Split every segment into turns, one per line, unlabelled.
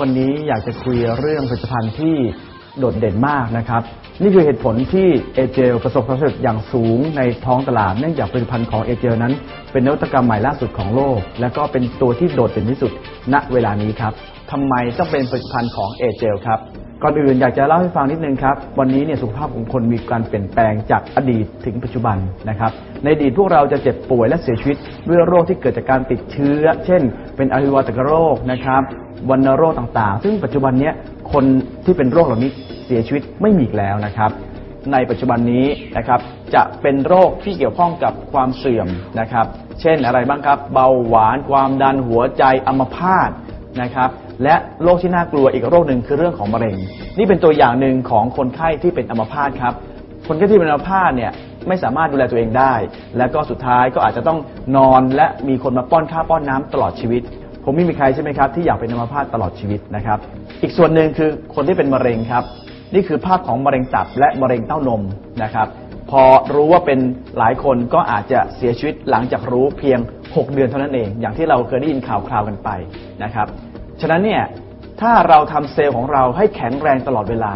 วันนี้อยากจะคุยเรื่องผลิตภัณฑ์ที่โดดเด่นมากนะครับ นี่คือเหตุผลที่เอเจลประสบความสำเร็จอย่างสูงในท้องตลาดเนื่องจากผลิตภัณฑ์ของเอเจลนั้น เป็นนวัตกรรมใหม่ล่าสุดของโลก และก็เป็นตัวที่โดดเด่นที่สุดณเวลานี้ครับทำไมต้องเป็นผลิตภัณฑ์ของเอเจลครับ ก่อนอื่นอยากจะเล่าให้ฟังนิดนึงครับ วันนี้เนี่ยสุขภาพของคนมีการเปลี่ยนแปลงจากอดีตถึงปัจจุบันนะครับ ในอดีตพวกเราจะเจ็บป่วยและเสียชีวิตด้วยโรคที่เกิดจากการติดเชื้อ เช่น เป็นอหิวาตกโรคนะครับวัณโรคต่างๆ ซึ่งปัจจุบันเนี้ยคนที่เป็นโรคเหล่านี้เสียชีวิตไม่มีอีกแล้วนะครับ ในปัจจุบันนี้นะครับจะเป็นโรคที่เกี่ยวข้องกับความเสื่อมนะครับ เช่นอะไรบ้างครับ เบาหวาน ความดันหัวใจอัมพาต นะครับ และโรคที่น่ากลัวอีกโรคหนึ่งคือเรื่องของมะเร็ง นี่เป็นตัวอย่างหนึ่งของคนไข้ที่เป็นอัมพาตครับ คนไข้ที่เป็นอัมพาตเนี่ยไม่สามารถดูแลตัวเองได้ และก็สุดท้ายก็อาจจะต้องนอนและมีคนมาป้อนข้าวป้อนน้ำตลอดชีวิต ผมไม่มีใครใช่ไหมครับที่อยากเป็นอัมพาตตลอดชีวิตนะครับ อีกส่วนหนึ่งคือคนที่เป็นมะเร็งครับ นี่คือภาพของมะเร็งตับและมะเร็งเต้านมนะครับ พอรู้ว่าเป็นหลายคนก็อาจจะเสียชีวิตหลังจากรู้เพียง 6 เดือนเท่านั้นเอง อย่างที่เราเคยได้ยินข่าวคราวกันไปนะครับ ฉะนั้นเนี่ยถ้าเราทำเซลล์ของเราให้แข็งแรงตลอดเวลา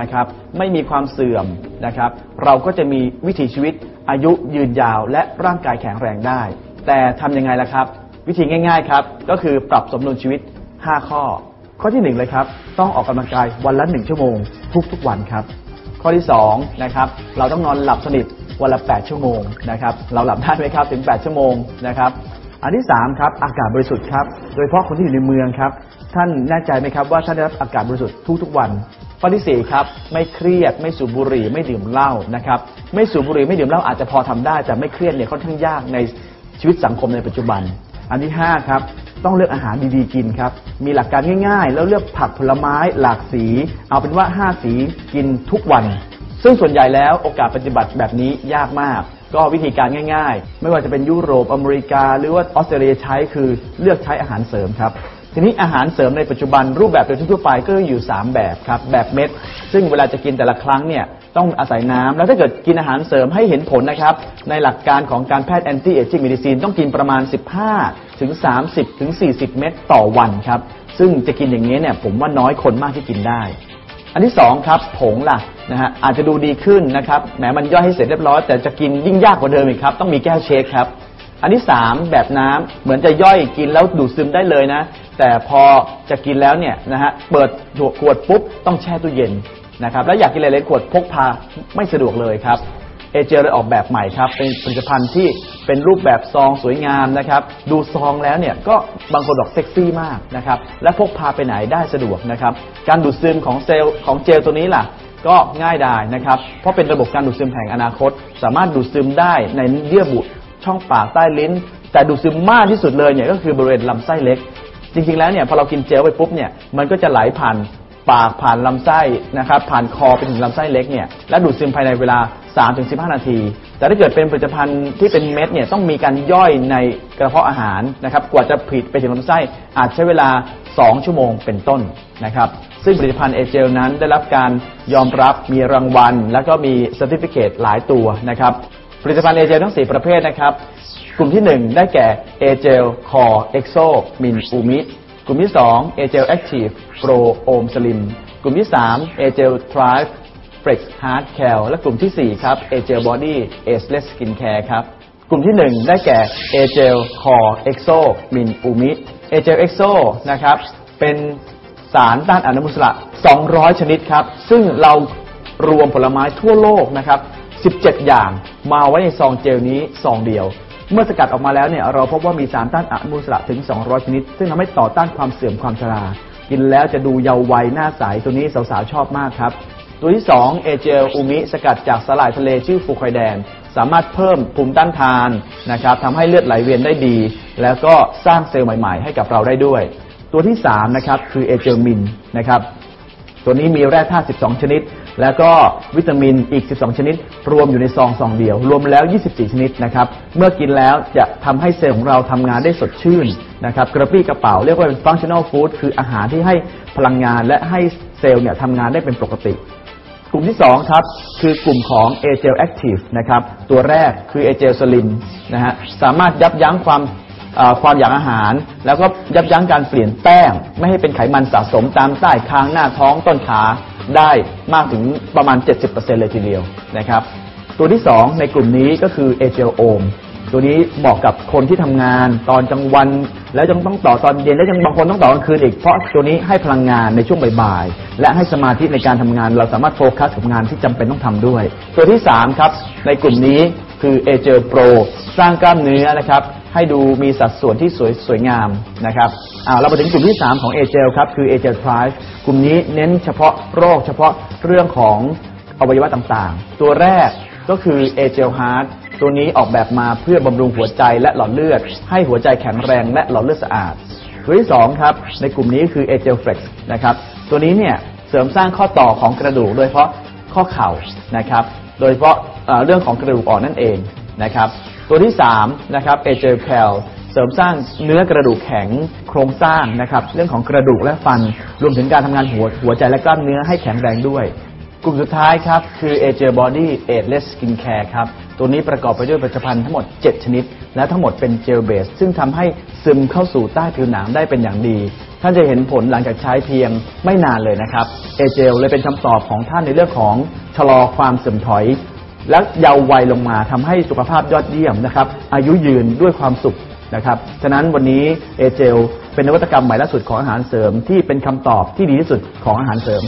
นะครับ ไม่มีความเสื่อมนะครับ เราก็จะมีวิถีชีวิตอายุยืนยาวและร่างกายแข็งแรงได้ แต่ทำยังไงล่ะครับ วิธีง่าย ๆครับ ก็คือปรับสมดุลชีวิต 5 ข้อ ข้อที่หนึ่งเลยครับ ต้องออกกำลังกายวันละหนึ่งชั่วโมง ทุกๆวันครับ ข้อที่2นะครับเราต้องนอนหลับสนิท วันละ 8 ชั่วโมงนะครับเราหลับได้ไหมครับถึง 8 ชั่วโมงนะครับอันที่3ครับอากาศบริสุทธิ์ครับโดยเฉพาะคนที่อยู่ในเมืองครับท่านแน่ใจไหมครับว่าท่านได้รับอากาศบริสุทธิ์ทุกๆวันข้อที่สี่ครับ ไม่เครียดไม่สูบบุหรี่ไม่ดื่มเหล้านะครับไม่สูบบุหรี่ไม่ดื่มเหล้าอาจจะพอทำได้ แต่ไม่เครียดเนี่ยค่อนข้างยากในชีวิตสังคมในปัจจุบัน อันที่ห้าครับ ต้องเลือกอาหารดีๆกินครับ มีหลักการง่ายๆ แล้วเลือกผักผลไม้หลากสี เอาเป็นว่า 5 สีกินทุกวัน ซึ่งส่วนใหญ่แล้วโอกาสปฏิบัติแบบนี้ยากมาก ก็วิธีการง่าย ๆ ไม่ว่าจะเป็นยุโรปอเมริกา หรือว่าออสเตรเลียใช้คือเลือกใช้อาหารเสริมครับทีนี้อาหารเสริมในปัจจุบันรูปแบบโดยทั่วไปก็อยู่ 3 แบบครับ แบบเม็ด ซึ่งเวลาจะกินแต่ละครั้งเนี่ยต้องอาศัยน้ำแล้วถ้าเกิดกินอาหารเสริมให้เห็นผลนะครับ ในหลักการของการแพทย์แอนตี้เอจิ้งเมดิซีนต้องกินประมาณ 15 ถึง 30 ถึง 40 เม็ดต่อวันครับ ซึ่งจะกินอย่างนี้เนี่ยผมว่าน้อยคนมากที่กินได้ อันที่สองครับผงล่ะนะฮะอาจจะดูดีขึ้นนะครับแหมมันย่อยให้เสร็จเรียบร้อย แต่จะกินยิ่งยากกว่าเดิมอีกครับ ต้องมีแก้วเชคครับ อันที่สามแบบน้ำเหมือนจะย่อยกินแล้วดูดซึมได้เลยนะ แต่พอจะกินแล้วเนี่ยนะฮะเปิดขวดปุ๊บต้องแช่ตู้เย็นนะครับแล้วอยากกินอะไรๆขวดพกพาไม่สะดวกเลยครับ เอเจลเลยออกแบบใหม่ครับ เป็นผลิตภัณฑ์ที่เป็นรูปแบบซองสวยงามนะครับ ดูซองแล้วเนี่ยก็บางคนบอกเซ็กซี่มากนะครับ และพกพาไปไหนได้สะดวกนะครับ การดูดซึมของเซลล์ของเจลตัวนี้ล่ะ ก็ง่ายดายนะครับ เพราะเป็นระบบการดูดซึมแห่งอนาคต สามารถดูดซึมได้ในเยื่อบุช่องปากใต้ลิ้น แต่ดูดซึมมากที่สุดเลยเนี่ยก็คือบริเวณลำไส้เล็กจริงๆ แล้วเนี่ยพอเรากินเจลไปปุ๊บเนี่ยมันก็จะไหลผ่าน ปากผ่านลำไส้นะครับผ่านคอไปถึงลำไส้เล็กเนี่ยและดูดซึมภายในเวลา 3-15 นาที แต่ถ้าเกิดเป็นผลิตภัณฑ์ที่เป็นเม็ดเนี่ยต้องมีการย่อยในกระเพาะอาหารนะครับกว่าจะผลิตไปถึงลำไส้อาจใช้เวลา 2 ชั่วโมงเป็นต้นนะครับซึ่งผลิตภัณฑ์เอเจลนั้นได้รับการยอมรับมีรางวัล แล้วก็มีเซอร์ติฟิเคตหลายตัวนะครับผลิตภัณฑ์เอเจลทั้ง 4 ประเภทนะครับกลุ่มที่ 1 ได้แก่เอเจลคอเอ็กโซมินอูมิ กลุ่มที่ 2 a g e l Active Pro Om Slim กลุ่มที่ 3 a g e l Thrive Flex Hard Cal และกลุ่มที่ 4 ครับ a g e l Body Ageless Skin Care ครับ กลุ่มที่ 1 ได้แก่ a g e l Core Exo Min Umi a g e l Exo นะครับเป็นสารต้านอนุมูลอิสระ 200 ชนิดครับ ซึ่งเรารวมผลไม้ทั่วโลกนะครับ 17 อย่างมาไว้ในซองเจลนี้ซองเดียว เมื่อสกัดออกมาแล้วเนี่ยเราพบว่ามีสารต้านอนุมูลอิสระถึง 200 ชนิด ซึ่งทำให้ต่อต้านความเสื่อมความชรา กินแล้วจะดูเยาว์วัยหน้าใสตัวนี้สาวๆชอบมากครับ ตัวที่ 2 เอเจลอูมิ สกัดจากสลายทะเลชื่อฟูคอยแดน สามารถเพิ่มภูมิต้านทานนะครับทำให้เลือดไหลเวียนได้ดี แล้วก็สร้างเซลล์ใหม่ๆ ให้กับเราได้ด้วย ตัวที่3นะครับคือเอเจลมินนะครับตัวนี้มีแร่ธาตุ12 ชนิด แล้วก็วิตามินอีก 12 ชนิด รวมอยู่ในซองซองเดียว รวมแล้ว 24 ชนิดนะครับ เมื่อกินแล้วจะทำให้เซลล์ของเราทำงานได้สดชื่นนะครับกระปี้กระเป๋าเรียกว่าเป็น functional food คืออาหารที่ให้พลังงานและให้เซลล์เนี่ยทำงานได้เป็นปกติกลุ่มที่2ครับคือกลุ่มของ a g e l Active นะครับตัวแรกคือ a g e l Slim นะฮะสามารถยับยั้งความความอยากอาหาร แล้วก็ยับยั้งการเปลี่ยนแป้ง ไม่ให้เป็นไขมันสะสมตามใต้คางหน้าท้องต้นขา ได้มากถึงประมาณ 70%เลยทีเดียวนะครับ ตัวที่ 2 ในกลุ่มนี้ก็คือเอเจลโอมตัวนี้เหมาะกับคนที่ทำงานตอนกลางวัน แล้วยังต้องต่อตอนเย็นแล้วยังบางคนต้องต่อกลางคืนอีกเพราะตัวนี้ให้พลังงานในช่วงบ่ายๆและให้สมาธิในการทำงาน เราสามารถโฟกัสกับงานที่จำเป็นต้องทำด้วย ตัวที่3ครับในกลุ่มนี้คือเอเจลโปรสร้างกล้ามเนื้อนะครับ ให้ดูมีสัดส่วนที่สวยสวยงามนะครับเรามาถึงกลุ่มที่ 3 ของเอเจลครับคือเอเจลทริกลุ่มนี้เน้นเฉพาะโรคเฉพาะเรื่องของอวัยวะต่างๆ ตัวแรกก็คือเอเจลฮาร์ดตัวนี้ออกแบบมาเพื่อบำรุงหัวใจและหลอดเลือด ให้หัวใจแข็งแรงและหลอดเลือดสะอาด ตัวที่ 2 ครับ ในกลุ่มนี้คือเอเจลเฟล็กนะครับตัวนี้เนี่ยเสริมสร้างข้อต่อของกระดูกโดยเฉพาะข้อเข่านะครับโดยเฉพาะเรื่องของกระดูกอ่อนนั่นเองนะครับ ตัวที่3นะครับเอเจลแคลเสริมสร้างเนื้อกระดูกแข็งโครงสร้างนะครับ เรื่องของกระดูกและฟัน รวมถึงการทำงานหัวหัวใจและกล้ามเนื้อให้แข็งแรงด้วย กลุ่มสุดท้ายครับ คือ AJ Body Ageless Skin Care ครับ ตัวนี้ประกอบไปด้วยผลิตภัณฑ์ทั้งหมด 7 ชนิด และทั้งหมดเป็นเจลเบส ซึ่งทำให้ซึมเข้าสู่ใต้ผิวหนังได้เป็นอย่างดี ท่านจะเห็นผลหลังจากใช้เพียงไม่นานเลยนะครับเอเจลเลยเป็นคำตอบของท่านในเรื่องของชะลอความเสื่อมถอย และเยาว์วัยลงมาทำให้สุขภาพยอดเยี่ยมนะครับ อายุยืนด้วยความสุขนะครับ ฉะนั้นวันนี้เอเจลเป็นนวัตกรรมใหม่ล่าสุดของอาหารเสริม ที่เป็นคำตอบที่ดีที่สุดของอาหารเสริม